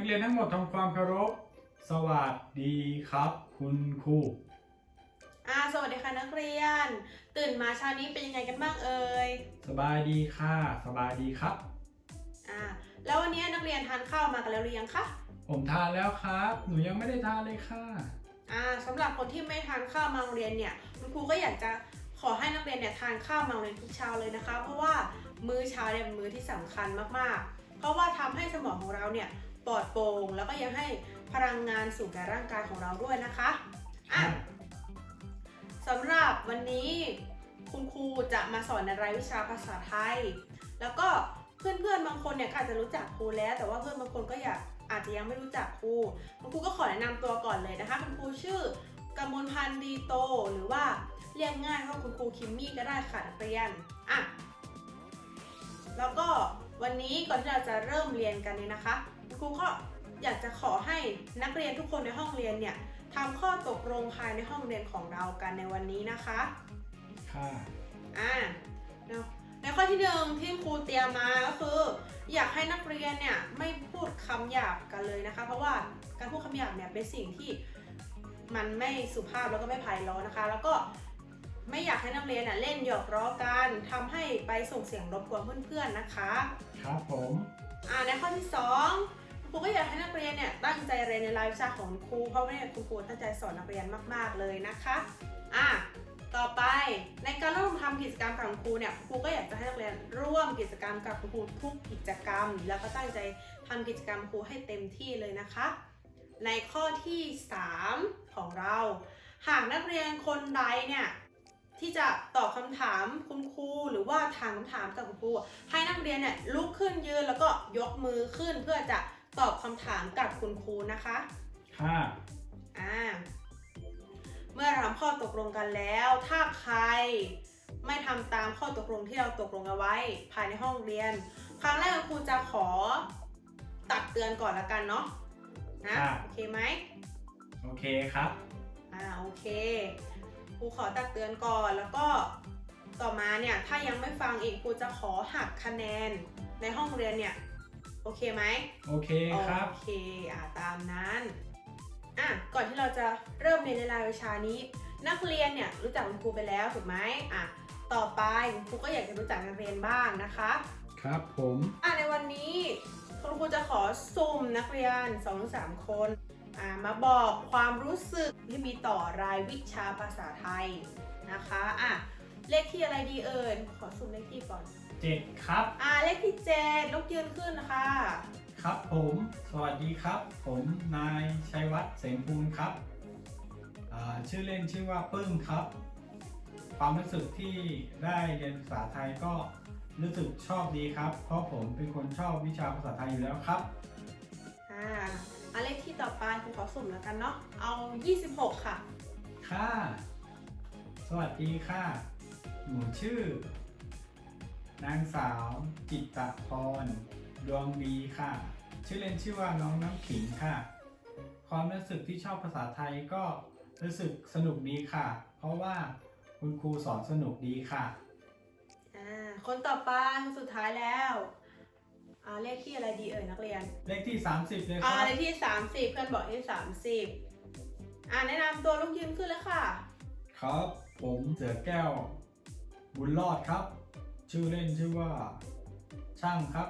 นักเรียนทั้งหมดทำความเคารพ สวัสดีครับ คุณครู อ่าสวัสดีค่ะนักเรียน ตื่นมาเช้านี้เป็นยังไงกันบ้างเอ่ยสบายดีค่ะ สบายดีครับ อ่าแล้ววันนี้นักเรียนทานข้าวมากันแล้วหรือยังคะผมทานแล้วครับ หนูยังไม่ได้ทานเลยค่ะ อ่าสำหรับคนที่ไม่ทานข้าวมาโรงเรียนเนี่ยคุณครูก็อยากจะขอให้นักเรียนเนี่ยทานข้าวมาโรงเรียนทุกเช้าเลยนะคะ เพราะว่ามื้อเช้าเนี่ยเป็นมื้อที่สำคัญมากๆ เพราะว่าทำให้สมองของเราเนี่ย ปลอดโปร่งแล้วก็ยังให้พลังงานสู่แก่ร่างกายของเราด้วยนะคะอะสำหรับวันนี้คุณครูจะมาสอนในรายวิชาภาษาไทย แล้วก็เพื่อนๆบางคนเนี่ยก็อาจจะรู้จักครูแล้ว แต่ว่าเพื่อนบางคนก็อยากอาจจะยังไม่รู้จักครูคุณครูก็ขอแนะนำตัวก่อนเลยนะคะ คุณครูชื่อกมลพันธ์ดีโต หรือว่าเรียกง่ายว่าคุณครูคิมมี่ก็ได้ค่ะนักเรียนอะแล้วก็วันนี้ก่อนที่เราจะเริ่มเรียนกันเนี่ยนะคะ คุณครูก็อยากจะขอให้นักเรียนทุกคนในห้องเรียนเนี่ยทำข้อตกลงภายในห้องเรียนของเรากันในวันนี้นะคะ ค่ะ อ่าเนอะในข้อที่หนึ่งที่ครูเตรียมมาก็คือ อยากให้นักเรียนเนี่ยไม่พูดคำหยาบกันเลยนะคะ เพราะว่าการพูดคำหยาบเนี่ยเป็นสิ่งที่มันไม่สุภาพแล้วก็ไม่ไพเราะนะคะ แล้วก็ไม่อยากให้นักเรียนน่ะเล่นหยอกล้อกันทำให้ไปส่งเสียงรบกวนเพื่อนๆนะคะ ครับผม อ่าในข้อที่ 2 ครูก็อยากให้นักเรียนเนี่ยตั้งใจเรียนในรายวิชาของครูเพราะว่าเนี่ยคุณครูตั้งใจสอนนักเรียนมาก ๆเลยนะคะอะต่อไปในการร่วมทำกิจกรรมกับครูเนี่ยครูก็อยากจะให้นักเรียนร่วมกิจกรรมกับครูทุกกิจกรรม แล้วก็ตั้งใจทำกิจกรรมครูให้เต็มที่เลยนะคะ ในข้อที่ 3 ของเรา หากนักเรียนคนใดเนี่ยที่จะตอบคำถามคุณครูหรือว่าถามคำถามกับคุณครูให้นักเรียนเนี่ยลุกขึ้นยืนแล้วก็ยกมือขึ้นเพื่อจะ ตอบคำถามกับคุณครูนะคะค่ะอ่าเมื่อเราทำข้อตกลงกันแล้ว ถ้าใครไม่ทำตามข้อตกลงที่เราตกลงกันไว้ ภายในห้องเรียน ครั้งแรกครูจะขอตักเตือนก่อนละกันเนาะนะโอเคไหมโอเคครับอ่าโอเคครูขอตักเตือนก่อนแล้วก็ต่อมาเนี่ยถ้ายังไม่ฟังอีกครูจะขอหักคะแนนในห้องเรียนเนี่ย โอเคไหมโอเคครับ โอเคอ่าตามนั้น อะ ก่อนที่เราจะเริ่มเรียนในรายวิชานี้ นักเรียนเนี่ยรู้จักคุณครูไปแล้วถูกไหมอะ ต่อไปคุณครูก็อยากจะรู้จักนักเรียนบ้างนะคะ ครับผม อะในวันนี้คุณครูจะขอสุ่มนักเรียน2-3คนอ่ามาบอกความรู้สึกที่มีต่อรายวิชาภาษาไทยนะคะอะเลขที่อะไรดีเอ่ยขอสุ่มเลขที่ก่อน เจ็ดครับ อ่าเลขที่เจ็ดลุกยืนขึ้นนะคะ ครับผม สวัสดีครับ ผมนายชัยวัฒน์เสมภูลครับอ่าชื่อเล่นชื่อว่าปึ้มครับ ความรู้สึกที่ได้เรียนภาษาไทยก็รู้สึกชอบดีครับ เพราะผมเป็นคนชอบวิชาภาษาไทยอยู่แล้วครับ อ่าอันเลขที่ต่อไปครูขอสุ่มแล้วกันเนาะ เอา 26 ค่ะ ค่ะ สวัสดีค่ะ หนูชื่อ นางสาวจิตตพร ดวงดีค่ะ ชื่อเล่นชื่อว่าน้องน้ำขิงค่ะ ความรู้สึกที่ชอบภาษาไทยก็รู้สึกสนุกดีค่ะ เพราะว่าคุณครูสอนสนุกดีค่ะ อ่า คนต่อไปคนสุดท้ายแล้วอ่าเลขที่อะไรดีเอ่ยนักเรียน เลขที่ 30 เลยคอ่ารับ เลขที่ 30 เพื่อนบอกที่30 อ่าแนะนำตัวลุกยืนขึ้นเลยค่ะ ครับ ผมเสือแก้ว บุญรอดครับ ชื่อเล่นชื่อว่าช่างครับ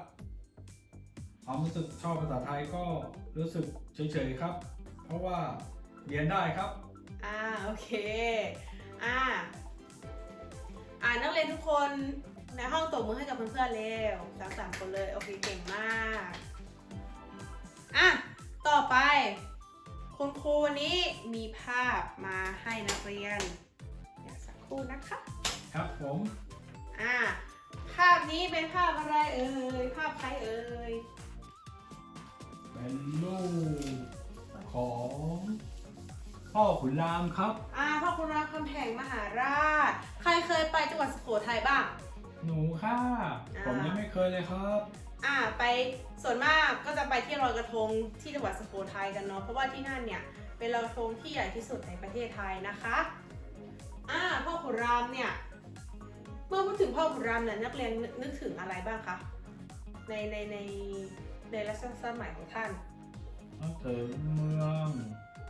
ความรู้สึกชอบภาษาไทยก็รู้สึกเฉยๆครับ เพราะว่าเรียนได้ครับ อ่าโอเค อ่า อ่านักเรียนทุกคนในห้องตบมือให้กับเพื่อนๆเร็วสามสามคนเลย โอเคเก่งมาก อะ ต่อไป คุณครูวันนี้มีภาพมาให้นักเรียน เดี๋ยวสักครู่นะคะ ครับผม อ่า ภาพนี้เป็นภาพอะไรเอ่ย ภาพใครเอ่ย เป็นลูกของพ่อขุนรามครับอ่าพ่อคุณรามคำแหงมหาราช ใครเคยไปจังหวัดสุโขทัยบ้าง หนูค่ะอ่าผมยังไม่เคยเลยครับ อ่าไปส่วนมากก็จะไปที่ลอยกระทงที่จังหวัดสุโขทัยกันเนาะเพราะว่าที่นั่นเนี่ยเป็นลอยกระทงที่ใหญ่ที่สุดในประเทศไทยนะคะอ่าพ่อขุนรามเนี่ย เมื่อพูดถึงพ่อขุนรามเนี่ยนักเรียนนึกถึงอะไรบ้างคะในในในในรัชสมัยของท่านมาถึงเมือง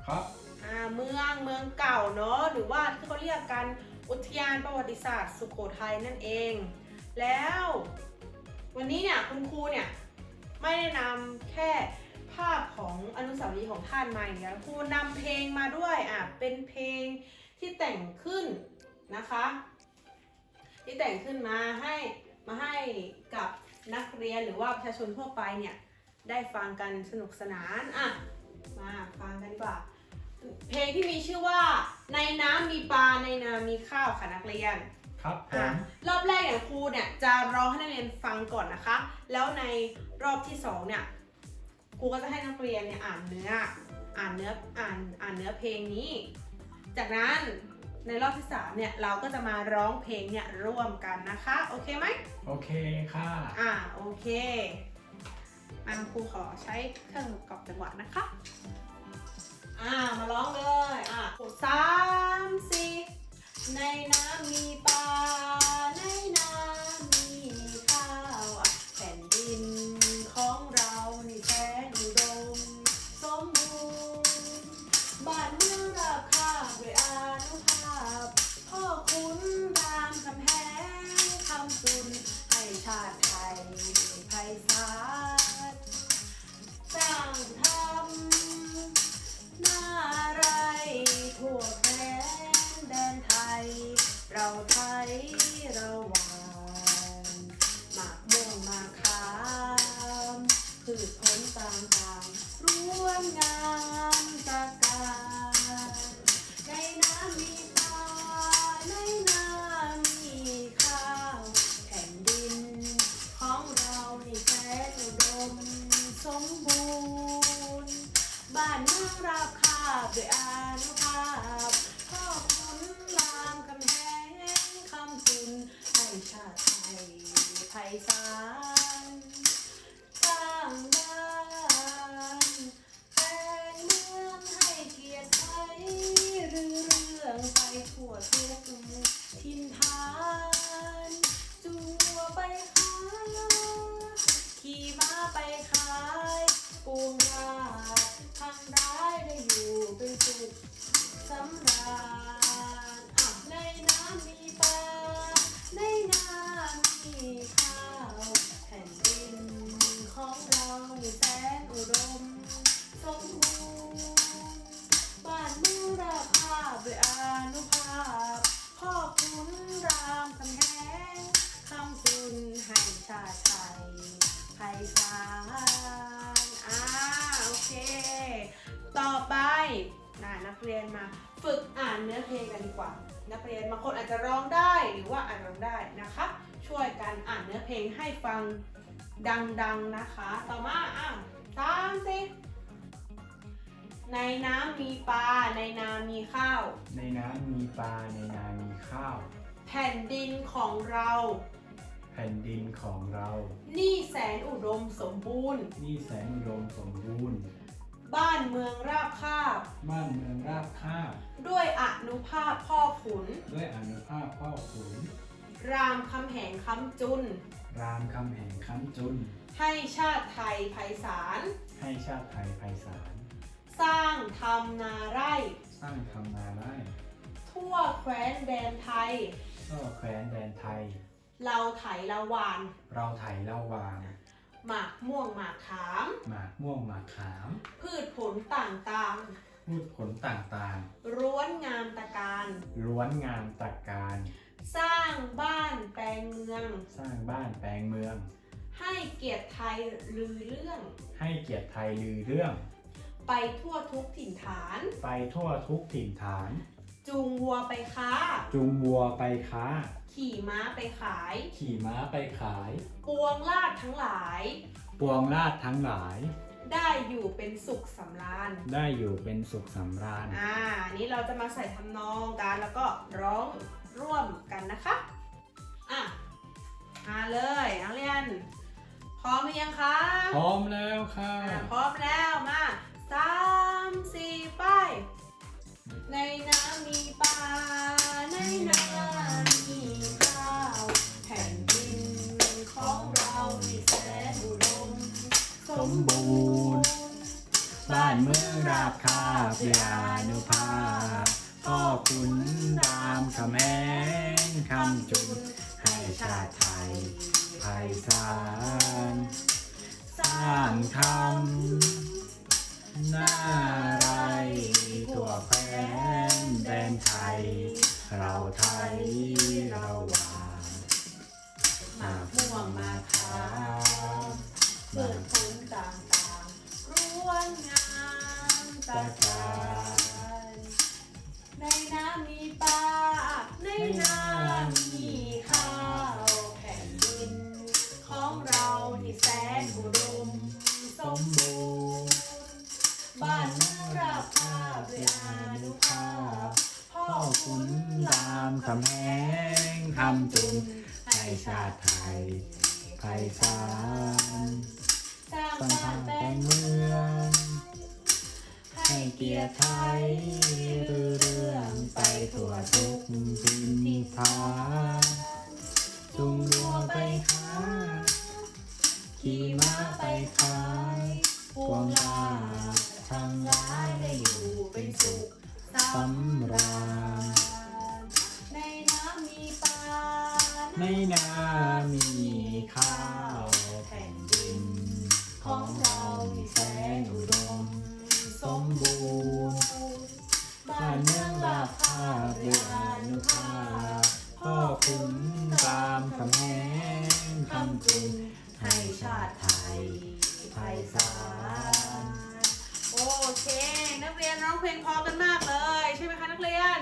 ครับอ่าเมืองเมืองเก่าเนาะหรือว่าที่เขาเรียกกันอุทยานประวัติศาสตร์ สุโขทัยนั่นเอง แล้ว วันนี้เนี่ยคุณครูเนี่ยไม่ได้นำแค่ภาพของอนุสาวรีย์ของท่านมาอย่างเดียวครูนำเพลงมาด้วยอะเป็นเพลงที่แต่งขึ้นนะคะ ที่แต่งขึ้นมาให้มาให้กับนักเรียนหรือว่าประชาชนทั่วไปเนี่ยได้ฟังกันสนุกสนานอะมาฟังกันดีกว่า เพลงที่มีชื่อว่าในน้ำมีปลาในนามีข้าวค่ะนักเรียนครับผอะมรอบแรกเนี่ยครูเนี่ยจะร้องให้นักเรียนฟังก่อนนะคะ แล้วในรอบที่สองเนี่ยครูก็จะให้นักเรียนเนี่ยอ่านเนื้อ อ่านเนื้อ อ่าน อ่านเนื้อเพลงนี้ จากนั้น ในรอบที่สามเนี่ยเราก็จะมาร้องเพลงเนี่ยร่วมกันนะคะ โอเคไหมโอเคค่ะ อ่าโอเคอันครูขอใช้เครื่องกรอบจังหวะนะคะ อ่ามาร้องเลยอะสามสี่ในน้ำมีปลา ต่อไปน่ะนักเรียนมาฝึกอ่านเนื้อเพลงกันดีกว่า นักเรียนบางคนอาจจะร้องได้หรือว่าอ่านร้องได้นะคะ ช่วยกันอ่านเนื้อเพลงให้ฟังดังๆนะคะ ต่อมาอะตามสิในน้ำมีปลาในนามีข้าว ในน้ำมีปลาในนามีข้าว แผ่นดินของเรา แผ่นดินของเรา นี่แสนอุดมสมบูรณ์ นี่แสนอุดมสมบูรณ์ บ้านเมืองราบคาบ บ้านเมืองราบคาบด้วยอนุภาพพ่อขุน ด้วยอนุภาพพ่อขุนรามคำแหงคำจุน รามคำแหงค้ำจุน ให้ชาติไทยไพศาล ให้ชาติไทยไพศาล สร้างทำนาไร่ สร้างทำนาไร่ทั่วแคว้นแดนไทย ก็แคว้นแดนไทย เราไถละวาน เราไถเล่าวาง หมากม่วงหมากขาม หมากม่วงหมากขาม พืชผลต่างพูดผลต่างๆร้วนงามตะการ ๆ ล้วนงามตระการ สร้างบ้านแปลงเมือง สร้างบ้านแปลงเมือง ให้เกียรติไทยลือเรื่อง ให้เกียรติไทยลือเรื่อง ไปทั่วทุกถิ่นฐาน ไปทั่วทุกถิ่นฐาน จูงวัวไปค้าจุงวัวไปค้า ขี่ม้าไปขาย ขี่ม้าไปขาย ปวงลาดทั้งหลาย ปวงราชทั้งหลาย ได้อยู่เป็นสุขสำราญ ได้อยู่เป็นสุขสำราญ อ่าอันนี้เราจะมาใส่ทำนองกันแล้วก็ร้องร่วมกันนะคะ อะ มาเลยนักเรียน พร้อมหรือยังคะ พร้อมแล้วค่ะ อะพร้อมแล้วมาสาม บูรณ์ บ้านเมืองราบคาบเรืออนุภาพพ่อคุณรามคำแหงคำจุนให้ชาติไทยไพศาลสร้างคำ บ้านเมืองราบคาบด้วยอานุภาพพ่อพ่อขุขุนรามคำแหงงคำจุนให้ชาติไทยไพศาลสร้างสร้างบ้านานแต่แต่งเมือง ให้เกียรติไทยรือเรื่องไปไปทั่ทั่วทุกกดิดินที่ทาฟ้าจุงงวัวไปไปขาขี่ม้าไปขายพวงลา ทางร้าร้ายได้อยู่เป็นสุขสำราราญในน้ำมีปลาในนามีข้าวแผ่นดิน ของเราที่แสนอุดม สมบูรณ์บ้านเมืองราบคาบด้วยอนุภาพพ่อขุนรามคำแหงคำจุนให้ชาติไทยไพศาล เค นักเรียนร้องเพลงเพอกันมากเลย ใช่ไหมคะนักเรียน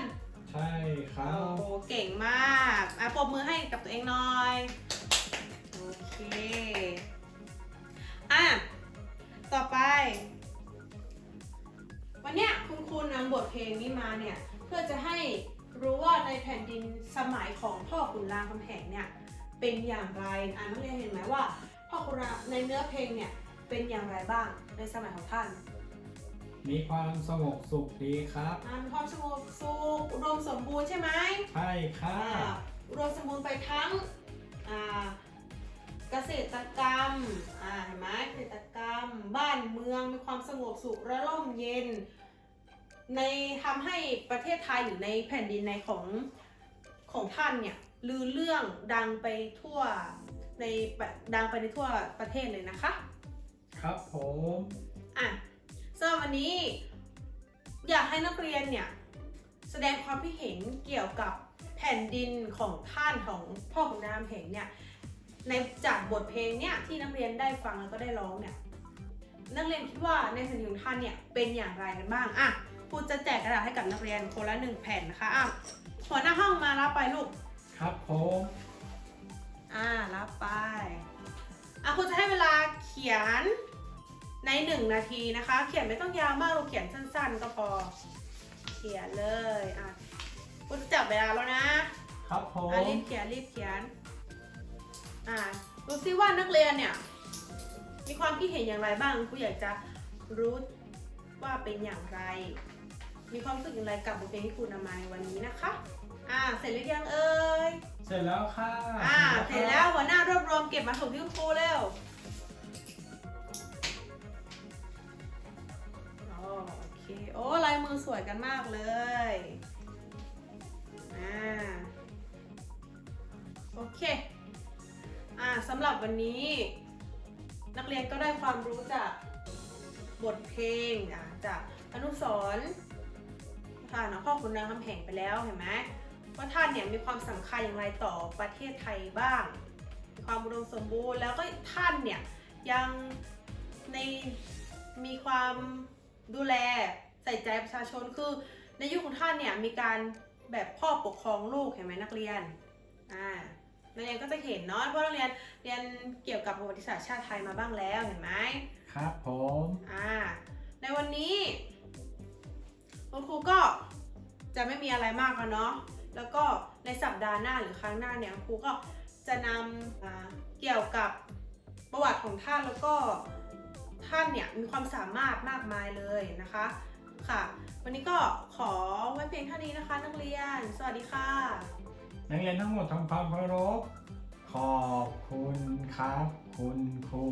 ใช่ครัโอ้บ โหเก่งมากอะปรบมือให้กับตัวเองหน่อย โอเค อะ ต่อไป วันเนี้ยคุณครูนำบทเพลงนี้มาเนี่ย เพื่อจะให้รู้ว่าในแผ่นดินสมัยของพ่อขุนรามคำแหงเนี่ย เป็นอย่างไร อะนักเรียนเห็นไหมว่า พ่อขุนรามในเนื้อเพลงเนี่ย เป็นอย่างไรบ้างในสมัยของท่าน มีความสงบสุขดีครับ อ่ามีความสงบสุขอุดมสมบูรณ์ใช่ไหมใช่ค่ะอ่าอุดมสมบูรณ์ไปทั้งอ่าเกษตรกรรมอ่าเห็นไหมเกษตรกรรม บ้านเมืองมีความสงบสุขและร่มเย็น ในทำให้ประเทศไทยหรือในแผ่นดินในของของท่านเนี่ยลือเรื่องดังไปทั่วในดังไปในทั่วประเทศเลยนะคะ ครับผม อะ สำหรับวันนี้ อยากให้นักเรียนเนี่ย แสดงความคิดเห็นเกี่ยวกับแผ่นดินของท่านของพ่อของนามเพลงเนี่ยในจากบทเพลงเนี่ยที่นักเรียนได้ฟังแล้วก็ได้ร้องเนี่ยนักเรียนคิดว่าในแผ่นดินของท่านเนี่ยเป็นอย่างไรกันบ้างอะครูจะแจกกระดาษให้กับนักเรียนคนละหนึ่งแผ่นนะคะอะหัวหน้าห้องมารับไปลูกครับผมอ่ารับไปอะคุณจะให้เวลาเขียน ในหนึ่งนาทีนะคะ เขียนไม่ต้องยาวมากเราเขียนสั้น ๆ ก็พอ เขียนเลยอะคุณจะจับเวลาแล้วนะครับผมอะรีบเขียนรีบเขียนอะดูซิว่านักเรียนเนี่ย มีความคิดเห็นอย่างไรบ้างครูอยากจะรู้ว่าเป็นอย่างไร มีความรู้สึกอย่างไรกับบทเพลงที่ครูนำมาในวันนี้นะคะ อะเสร็จหรือยังเอ่ย เสร็จแล้วค่ะ อ่า เสร็จแล้วหัวหน้ารวบรวมเก็บมาส่งที่คุณครูเร็ว โอ้ลายมือสวยกันมากเลยอ่าโอเคอ่าสำหรับวันนี้ นักเรียนก็ได้ความรู้จากบทเพลงอ่าจากอนุสรณ์ค่ะนพ่อคุณนางคำแหงไปแล้วเห็นไหมว่าท่านเนี่ยมีความสำคัญอย่างไรต่อประเทศไทยบ้างมีความอุดมสมบูรณ์แล้วก็ท่านเนี่ยยังในมีความดูแล ส่ใจประชาชนคือ ในยุคของท่านเนี่ยมีการแบบพ่อปกครองลูกเห็นไหมนักเรียนอ่านักเรียนก็จะเห็นเนาะเพราะนักเรียนเรียนเกี่ยวกับประวัติศาสตร์ชาติไทยมาบ้างแล้วเห็นไหมครับผมอ่าในวันนี้คุณครูก็จะไม่มีอะไรมากแล้วเนาะแล้วก็ในสัปดาห์หน้าหรือครั้งหน้าเนี่ยครูก็จะนำอ่าเกี่ยวกับประวัติของท่านแล้วก็ท่านเนี่ยมีความสามารถมากมายเลยนะคะ ค่ะ วันนี้ก็ขอไว้เพียงเท่านี้นะคะ นักเรียน สวัสดีค่ะ นักเรียนทั้งหมดทำความเคารพขอบคุณครับ คุณครู